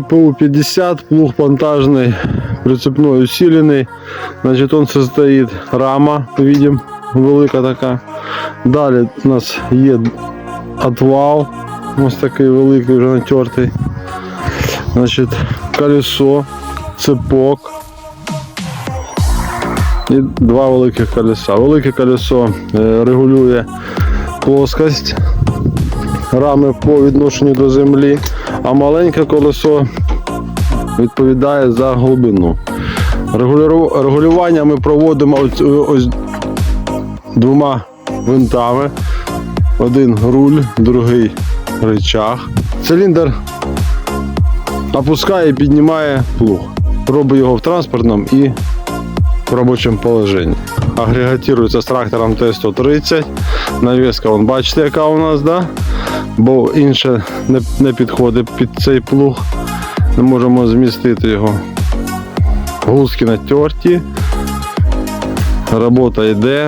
ПУ-50, плуг монтажный, прицепной усиленный. Значит, он состоит рама, видим, велика така. Далі у нас є отвал, ось такий великий, вже натертий. Значить, колесо, цепок. І два великих колеса. Велике колесо е, регулює плоскость рами по відношенню до землі, а маленьке колесо відповідає за глибину. Регулювання ми проводимо ось, ось двома винтами. Один руль, другий рычаг. Циліндр опускає і піднімає плуг. Робить його в транспортному і в робочому положенні. Агрегатирується з трактором Т-130. Навіска, вон, бачите, яка у нас, да? бо інше не, не підходить під цей плуг. Не можемо змістити його. Гузки натерті. Робота йде.